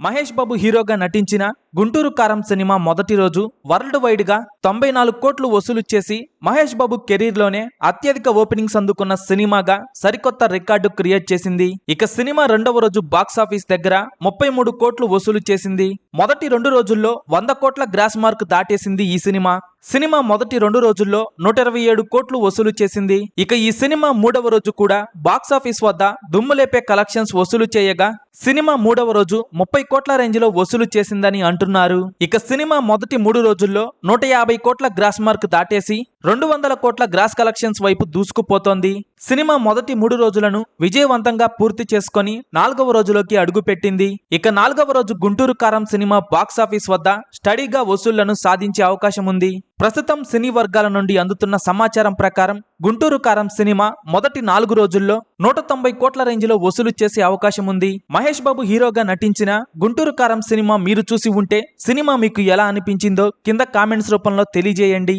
మహేష్ బాబు హీరోగా నటించిన గుంటూరు కారం సినిమా మొదటి రోజు వరల్డ్ వైడ్గా తొంభై నాలుగు కోట్లు వసూలు చేసి మహేష్ బాబు కెరీర్లోనే అత్యధిక ఓపెనింగ్స్ అందుకున్న సినిమాగా సరికొత్త రికార్డు క్రియేట్ చేసింది. ఇక సినిమా రెండవ రోజు బాక్స్ ఆఫీస్ దగ్గర ముప్పై మూడు కోట్లు వసూలు చేసింది. మొదటి రెండు రోజుల్లో వంద కోట్ల గ్రాస్ మార్క్ దాటేసింది ఈ సినిమా. సినిమా మొదటి రెండు రోజుల్లో నూట ఇరవై ఏడు కోట్లు వసూలు చేసింది. ఇక ఈ సినిమా మూడవ రోజు కూడా బాక్స్ ఆఫీస్ వద్ద దుమ్ములేపే కలెక్షన్స్ వసూలు చేయగా సినిమా మూడవ రోజు ముప్పై కోట్ల రేంజ్లో వసూలు చేసిందని అంటున్నారు. ఇక సినిమా మొదటి మూడు రోజుల్లో నూట యాభై కోట్ల గ్రాస్ మార్క్ దాటేసి రెండు వందల కోట్ల గ్రాస్ కలెక్షన్స్ వైపు దూసుకుపోతోంది. సినిమా మొదటి మూడు రోజులను విజయవంతంగా పూర్తి చేసుకొని నాలుగవ రోజులోకి అడుగుపెట్టింది. ఇక నాలుగవ రోజు గుంటూరు కారం సినిమా బాక్స్ ఆఫీస్ వద్ద స్టడీగా వసూళ్ళను సాధించే అవకాశం ఉంది. ప్రస్తుతం సినీ వర్గాల నుండి అందుతున్న సమాచారం ప్రకారం గుంటూరు కారం సినిమా మొదటి నాలుగు రోజుల్లో నూట తొంభై కోట్ల రేంజ్లో వసూలు చేసే అవకాశం ఉంది. మహేష్ బాబు హీరోగా నటించిన గుంటూరు కారం సినిమా మీరు చూసి ఉంటే సినిమా మీకు ఎలా అనిపించిందో కింద కామెంట్స్ రూపంలో తెలియజేయండి.